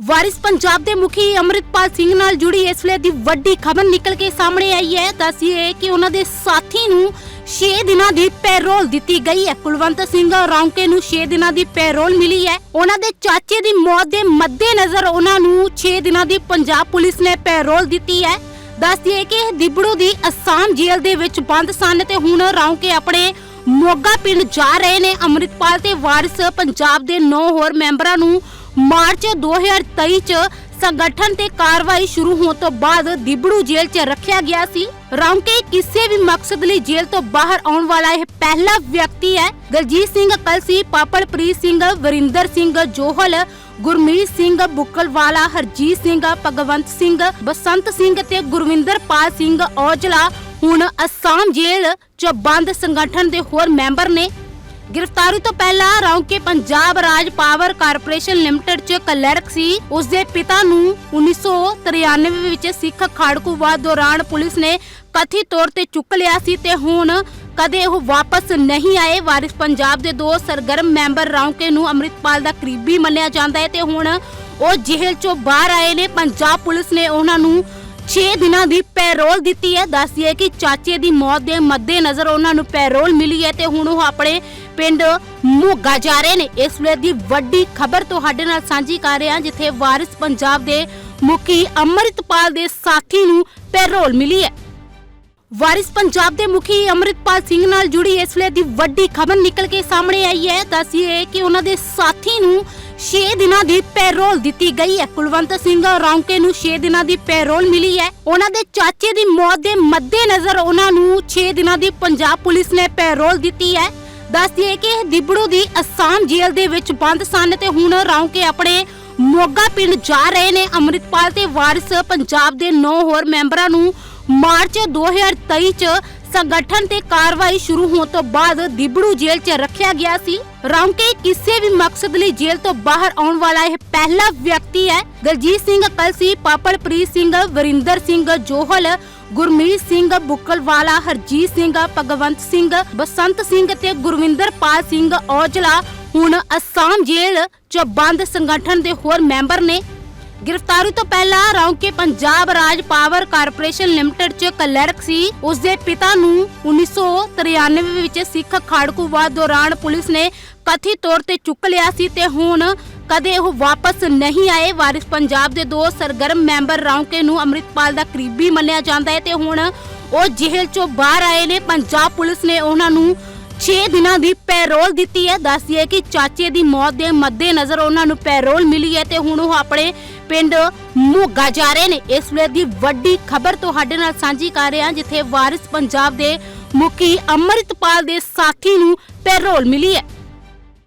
ਵਾਰਿਸ ਪੰਜਾਬ ਦੇ ਮੁਖੀ ਅਮਰਿਤਪਾਲ ਸਿੰਘ ਨਾਲ ਜੁੜੀ ਇਸ ਵੇਲੇ ਦੀ ਵੱਡੀ ਖਬਰ ਨਿਕਲ ਕੇ ਸਾਹਮਣੇ ਆਈ ਹੈ। ਦੱਸੀਏ ਕਿ ਉਹਨਾਂ ਦੇ ਸਾਥੀ ਨੂੰ 6 ਦਿਨਾਂ ਦੀ ਪੈਰੋਲ ਦਿੱਤੀ ਗਈ ਹੈ। ਕੁਲਵੰਤ ਸਿੰਘ ਰੌਂਕੇ ਨੂੰ 6 ਦਿਨਾਂ ਦੀ ਪੈਰੋਲ ਮਿਲੀ ਹੈ। ਉਹਨਾਂ ਦੇ ਚਾਚੇ ਦੀ ਮੌਤ ਦੇ ਮੱਦੇਨਜ਼ਰ ਉਹਨਾਂ ਨੂੰ 6 ਦਿਨਾਂ ਦੀ ਪੰਜਾਬ ਪੁਲਿਸ ਨੇ ਪੈਰੋਲ ਦਿੱਤੀ ਹੈ। ਦੱਸਦੀਏ ਕਿ ਦਿਬੜੂ ਦੀ ਅਸਾਮ ਜੇਲ੍ਹ ਦੇ ਵਿੱਚ ਬੰਦ ਸਨ ਤੇ ਹੁਣ ਰੌਂਕੇ ਆਪਣੇ ਮੋਗਾ ਪਿੰਡ ਜਾ ਰਹੇ ਨੇ। ਅਮਰਿਤਪਾਲ ਤੇ ਵਾਰਿਸ ਪੰਜਾਬ ਦੇ 9 ਹੋਰ ਮੈਂਬਰਾਂ ਨੂੰ ਮਾਰਚ 2023 ਚ ਸੰਗਠਨ ਤੇ ਕਾਰਵਾਈ ਸ਼ੁਰੂ ਹੋਣ ਤੋਂ ਬਾਅਦ ਦਿਬੜੂ ਜੇਲ੍ਹ 'ਚ ਰੱਖਿਆ ਗਿਆ ਸੀ। ਰੌਂਕੇ ਕਿਸੇ ਵੀ ਮਕਸਦ ਲਈ ਜੇਲ੍ਹ ਤੋਂ ਬਾਹਰ ਆਉਣ ਵਾਲਾ ਇਹ ਪਹਿਲਾ ਵਿਅਕਤੀ ਹੈ। ਦਲਜੀਤ ਸਿੰਘ ਕਲਸੀ ਪਾਪੜਪ੍ਰੀਤ ਸਿੰਘ, ਵਰਿੰਦਰ ਸਿੰਘ, ਜੋਹਲ, ਗੁਰਮੀਤ ਸਿੰਘ, ਬੁੱਕਲਵਾਲਾ, ਹਰਜੀਤ ਸਿੰਘ, ਭਗਵੰਤ ਸਿੰਘ, ਬਸੰਤ ਸਿੰਘ ਤੇ ਗੁਰਵਿੰਦਰ ਪਾਲ ਸਿੰਘ ਔਜਲਾ। ਹੁਣ ਅਸਾਮ ਜੇਲ੍ਹ 'ਚ ਬੰਦ ਸੰਗਠਨ ਦੇ ਹੋਰ ਮੈਂਬਰ ਨੇ ਗ੍ਰਿਫਤਾਰੀ ਤੋਂ ਪਹਿਲਾਂ Raunke Punjab Raj power corporation limited 'ਚ ਕਲਰਕ ਸੀ। ਉਸ ਦੇ ਪਿਤਾ ਨੂੰ 1993 ਵਿੱਚ ਸਿੱਖ ਖਾੜਕੂਵਾਦ ਦੌਰਾਨ ਪੁਲਿਸ ਨੇ ਕਥਿਤ ਤੌਰ ਤੇ ਚੁੱਕ ਲਿਆ ਸੀ ਤੇ ਹੁਣ ਕਦੇ ਉਹ ਵਾਪਸ ਨਹੀਂ ਆਏ। ਵਾਰਿਸ ਪੰਜਾਬ ਦੇ ਦੋ ਸਰਗਰਮ ਮੈਂਬਰ ਰੌਂਕੇ ਨੂੰ ਅੰਮ੍ਰਿਤਪਾਲ ਦਾ ਕਰੀਬੀ ਮੰਨਿਆ ਜਾਂਦਾ ਹੈ ਤੇ ਹੁਣ ਉਹ ਜੇਲ੍ਹ 'ਚੋਂ ਬਾਹਰ ਆਏ ਨੇ। ਪੰਜਾਬ ਪੁਲਿਸ ਨੇ ਉਹਨਾਂ ਨੂੰ 6 ਦਿਨਾਂ ਦੀ ਪੈਰੋਲ ਦਿੱਤੀ ਹੈ। ਦੱਸਦੀ ਹੈ ਕਿ ਚਾਚੇ ਦੀ ਮੌਤ ਦੇ ਮੱਦੇਨਜ਼ਰ ਉਹਨਾਂ ਨੂੰ ਪੈਰੋਲ ਮਿਲੀ ਹੈ ਤੇ ਹੁਣ ਉਹ ਆਪਣੇ ਪਿੰਡ ਮੋਗਾ ਜਾ ਰਹੇ ਨੇ। ਇਸ ਵੇਲੇ ਦੀ ਵੱਡੀ ਖਬਰ ਤੁਹਾਡੇ ਨਾਲ ਸਾਂਝੀ ਕਰ ਰਹੇ ਹਾਂ, ਜਿੱਥੇ ਵਾਰਿਸ ਪੰਜਾਬ ਦੇ ਮੁਖੀ ਅੰਮ੍ਰਿਤਪਾਲ ਦੇ ਸਾਥੀ ਨੂੰ ਪੈਰੋਲ ਮਿਲੀ ਹੈ। ਵਾਰਿਸ ਪੰਜਾਬ ਦੇ ਮੁਖੀ ਅਮਰਿਤਪਾਲ ਸਿੰਘ ਨਾਲ ਜੁੜੀ ਇਸ ਵੇਲੇ ਦੀ ਵੱਡੀ ਖਬਰ ਨਿਕਲ ਕੇ ਸਾਹਮਣੇ ਆਈ ਹੈ। ਦੱਸੀਏ ਕਿ ਉਹਨਾਂ ਦੇ ਸਾਥੀ ਨੂੰ 6 ਦਿਨਾਂ ਦੀ ਪੈਰੋਲ ਦਿੱਤੀ ਗਈ ਹੈ। ਕੁਲਵੰਤ ਸਿੰਘ ਰੌਂਕੇ ਨੂੰ 6 ਦਿਨਾਂ ਦੀ ਪੈਰੋਲ ਮਿਲੀ ਹੈ। ਉਹਨਾਂ ਦੇ ਚਾਚੇ ਦੀ ਮੌਤ ਦੇ ਮੱਦੇਨਜ਼ਰ ਉਹਨਾਂ ਨੂੰ 6 ਦਿਨਾਂ ਦੀ ਪੰਜਾਬ ਪੁਲਿਸ ਨੇ ਪੈਰੋਲ ਦਿੱਤੀ ਹੈ। ਦੱਸਦੀਏ ਕਿ ਇਹ ਦਿਬੜੂ ਦੀ ਅਸਾਮ ਜੇਲ੍ਹ ਦੇ ਵਿੱਚ ਬੰਦ ਸਨ ਤੇ ਹੁਣ ਰੌਂਕੇ ਆਪਣੇ ਮੋਗਾ ਪਿੰਡ ਜਾ ਰਹੇ ਨੇ। ਅੰਮ੍ਰਿਤਪਾਲ ਤੇ ਵਾਰਿਸ ਪੰਜਾਬ ਦੇ 9 ਹੋਰ ਮੈਂਬਰਾਂ ਨੂੰ ਮਾਰਚ 2023 ਚ ਸੰਗਠਨ ਤੇ ਕਾਰਵਾਈ ਸ਼ੁਰੂ ਹੋਣ ਤੋਂ ਬਾਅਦ ਦਿਬੜੂ ਜੇਲ੍ਹ 'ਚ ਰੱਖਿਆ ਗਿਆ ਸੀ। ਰੌਂਕੇ ਕਿਸੇ ਵੀ ਮਕਸਦ ਲਈ ਜੇਲ੍ਹ ਤੋਂ ਬਾਹਰ ਆਉਣ ਵਾਲਾ ਇਹ ਪਹਿਲਾ ਵਿਅਕਤੀ ਹੈ। ਦਲਜੀਤ ਸਿੰਘ ਕਲਸੀ ਪਾਪੜਪ੍ਰੀਤ ਸਿੰਘ, ਵਰਿੰਦਰ ਸਿੰਘ, ਜੋਹਲ, ਗੁਰਮੀਤ ਸਿੰਘ, ਬੁੱਕਲਵਾਲਾ, ਹਰਜੀਤ ਸਿੰਘ, ਭਗਵੰਤ ਸਿੰਘ, ਬਸੰਤ ਸਿੰਘ ਤੇ ਗੁਰਵਿੰਦਰ ਪਾਲ ਸਿੰਘ ਔਜਲਾ ਹੁਣ ਅਸਾਮ ਜੇਲ੍ਹ 'ਚ ਬੰਦ ਸੰਗਠਨ ਦੇ ਹੋਰ ਮੈਂਬਰ ਨੇ ਗ੍ਰਿਫਤਾਰੀ ਤੋਂ ਪਹਿਲਾਂ Raunke Punjab Raj power corporation limited 'ਚ ਕਲਰਕ ਸੀ। ਉਸ ਦੇ ਪਿਤਾ ਨੂੰ 1993 ਵਿੱਚ ਸਿੱਖ ਖਾੜਕੂਵਾਦ ਦੌਰਾਨ ਪੁਲਿਸ ਨੇ ਕਥਿਤ ਤੌਰ ਤੇ ਚੁੱਕ ਲਿਆ ਸੀ ਤੇ ਹੁਣ ਕਦੇ ਉਹ ਵਾਪਸ ਨਹੀਂ ਆਏ। ਵਾਰਿਸ ਪੰਜਾਬ ਦੇ ਦੋ ਸਰਗਰਮ ਮੈਂਬਰ ਰੌਂਕੇ ਨੂੰ ਅੰਮ੍ਰਿਤਪਾਲ ਦਾ ਕਰੀਬੀ ਮੰਨਿਆ ਜਾਂਦਾ ਹੈ ਤੇ ਹੁਣ ਉਹ ਜੇਲ੍ਹ 'ਚੋਂ ਬਾਹਰ ਆਏ ਨੇ। ਪੰਜਾਬ ਪੁਲਿਸ ਨੇ ਉਹਨਾਂ ਨੂੰ 6 ਦਿਨਾਂ ਦੀ ਪੈਰੋਲ ਦਿੱਤੀ ਹੈ। ਦੱਸਦੀ ਹੈ ਕਿ ਚਾਚੇ ਦੀ ਮੌਤ ਦੇ ਮੱਦੇ ਨਜ਼ਰ ਉਹਨਾਂ ਨੂੰ ਪੈਰੋਲ ਮਿਲੀ ਹੈ ਤੇ ਹੁਣ ਉਹ ਆਪਣੇ ਪਿੰਡ ਮੋਗਾ ਜਾ ਰਹੇ ਨੇ। ਇਸ ਵੇਲੇ ਦੀ ਵੱਡੀ ਖਬਰ ਤੁਹਾਡੇ ਨਾਲ ਸਾਂਝੀ ਕਰ ਰਹੇ ਹਾਂ ਜਿੱਥੇ ਵਾਰਿਸ ਪੰਜਾਬ ਦੇ ਮੁਖੀ ਅਮਰਿਤਪਾਲ ਦੇ ਸਾਥੀ ਨੂੰ ਪੈਰੋਲ ਮਿਲੀ ਹੈ।